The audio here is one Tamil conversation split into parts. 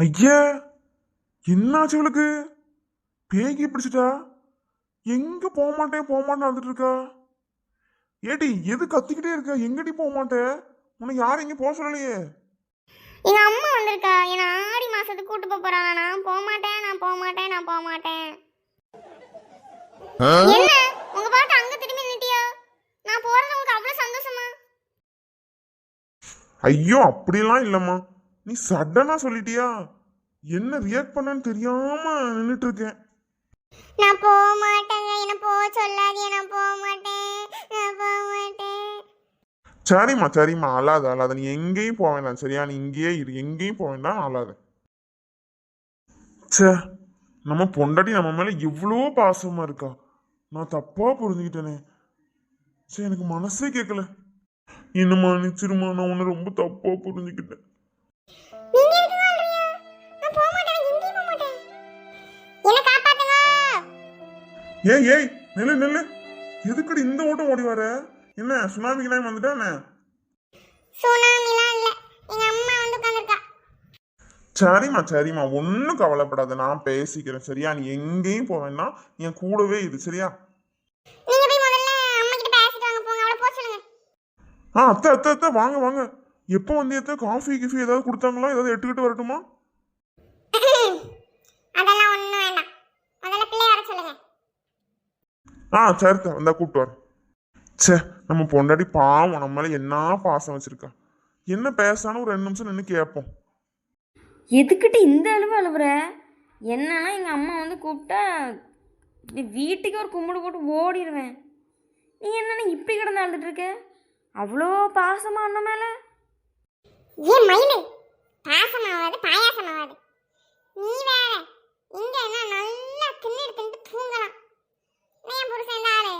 ஐயா என்னாச்சு இவளுக்கு பேகி பிடிச்சிட்டா? எங்க போக மாட்டேன் போக மாட்டேன் வந்துட்டு இருக்கா ஏடி எது கத்திக்கிட்டே இருக்க? எங்கடி போக மாட்டேன் உன்னை யாரும் எங்க போக சொல்லலையே. எங்க அம்மா வந்திருக்கா. என்ன ஆடி மாசத்துக்கு கூட்டு போப் போறாங்க நான் போக மாட்டேன் நான் போக மாட்டேன் நான் போக மாட்டேன் என்ன? உங்க பாட்டு அங்க திரும்பி நிட்டியா நான் போறது உங்களுக்கு அவ்வளவு சந்தோஷமா? ஐயோ அப்படிலாம் இல்லம்மா. நீ சடனா சொல்லிட்டியா? என்ன ரியாக்ட் பண்ணன்னு தெரியாம நின்னுட்டு இருக்கேன் நான் போக மாட்டேங்க. என்ன போக சொல்லாதீங்க. நான் போக மாட்டேன். நான் போக மாட்டேன். சரிம்மா சரிம்மா. அழாத அழாத. நீ எங்கேயும் போக வேண்டாம். சரியா? நீ இங்கேயே இரு. எங்கேயும் போக வேண்டாம். அழாத. ச்சே நம்ம பொண்டாட்டி நம்ம மேல இவ்வளோ பாசமா இருக்கா? நான் தப்பா புரிஞ்சுக்கிட்டேனே. சே எனக்கு மனசே கேட்கல இன்னும் மன்னிச்சிருமா நான் உன்னை ரொம்ப தப்பா புரிஞ்சுக்கிட்டேன். ஏய் ஏய் நில்லு நில்லு. எதுக்குடி இந்த ஓட்டம் ஓடி வர? என்ன சுனாமி கிளாமி வந்துட்டா என்ன சுனாமிலாம் இல்ல. எங்க அம்மா வந்து உட்காந்துருக்கா சரிம்மா சரிம்மா. ஒன்றும் கவலைப்படாத. நான் பேசிக்கிறேன். சரியா? நீ எங்கேயும் வேண்டாம். என் கூடவே இரு. சரியா? ஆ அத்தை அத்தை அத்தை. வாங்க வாங்க. எப்போ வந்து அத்தை காஃபி கிஃபி ஏதாவது கொடுத்தாங்களா? ஏதாவது எடுத்துக்கிட்டு வரட்டுமா? அதெல்லாம் ஒண்ணும் வேண்டாம். முதல்ல பிள்ளை வர சொல்லுங்க. ஆ சரித்த வந்தா கூப்பிட்டு வரேன் ச்சே நம்ம பொண்டாடி பாவம். நம்ம மேலே என்ன பாசம் வச்சிருக்கா? என்ன பேசானு ஒரு ரெண்டு நிமிஷம் நின்று கேட்போம் எதுக்கிட்ட இந்த அளவு அழுவுற? என்னன்னா எங்கள் அம்மா வந்து கூப்பிட்டா நீ வீட்டுக்கு ஒரு கும்பிடு போட்டு ஓடிடுவேன் நீ என்னன்னா இப்படி கிடந்து அழுதுட்டு இருக்க? அவ்வளோ பாசமா அண்ணன் மேலே? ஏன் மயிலு பாசமாவாது பாயாசமாவாது நீ வேற இங்க என்ன நல்லா தின்னுட்டு தின்னுட்டு தூங்கலாம் நான் என் புருஷன் இந்த ஆளு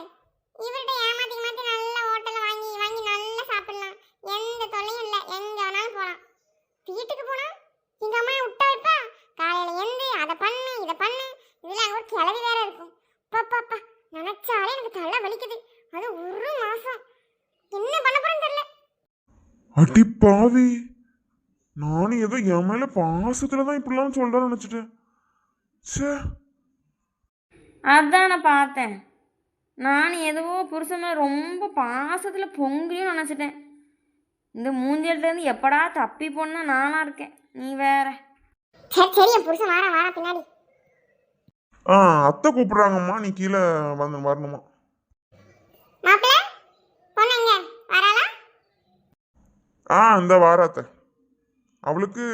இவர்கிட்ட ஏமாத்தி மாத்தி நல்ல ஹோட்டல்ல வாங்கி வாங்கி நல்லா சாப்பிடலாம் எந்த தொல்லையும் இல்லை எங்க வேணாலும் போகலாம் வீட்டுக்கு போனா எங்க அம்மா விட்டா வைப்பா காலையில எந்து அதை பண்ணு இதை பண்ணு இதுல அங்க ஒரு கிளவி வேற இருக்கும் பாப்பாப்பா நினைச்சாலே எனக்கு தலை வலிக்குது அது ஒரு மாசம் என்ன பண்ண போறேன்னு தெரியல அடி பாவி. நானும் ஏதோ என் மேலே பாசத்தில் தான் இப்படிலாம் சொல்கிறேன்னு நினச்சிட்டேன். ச்சே. அதான் நான் பார்த்தேன். நான் ஏதோ புருஷன் ரொம்ப பாசத்தில் பொங்கலையும் நினச்சிட்டேன். இந்த மூஞ்சியிலேருந்து எப்படா தப்பி போனா நானாக இருக்கேன். நீ வேற. சரி சரி என் புருஷன் வாரா வாரா பின்னாடி. ஆ அத்தை கூப்பிடுறாங்கம்மா. நீ கீழே வந்து வரணுமா? ஆ இந்த வார அத்தை அவளுக்கு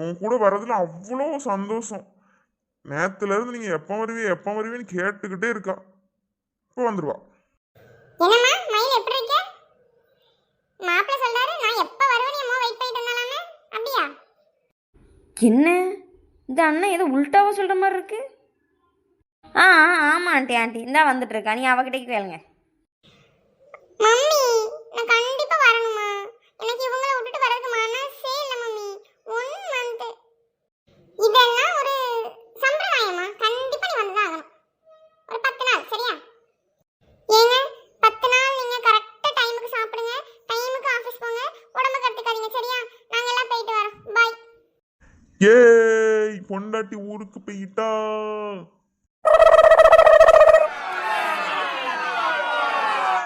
உன் கூட வர்றதுல அவ்வளோ சந்தோஷம். நேத்துல இருந்து நீங்க எப்போ வருவீ எப்போ வருவீன்னு கேட்டுக்கிட்டே இருக்கா. இப்போ வந்துருவா. என்னம்மா மயில் எப்படி இருக்க? மாப்பிள்ள சொல்றாரு நான் எப்ப வருவேன்னு அம்மா வெயிட் பண்ணிட்டு இருந்தாலாமே. அப்படியா? என்ன? இந்த அண்ணன் ஏதோ உல்ட்டாவா சொல்கிற மாதிரி இருக்கு. ஆ ஆ, ஆமாம் ஆண்டி ஆண்டி. இந்தா வந்துட்டு இருக்கா. நீ அவகிட்ட கேளுங்க. ஏய் பொண்டாட்டி ஊருக்கு போயிட்டா.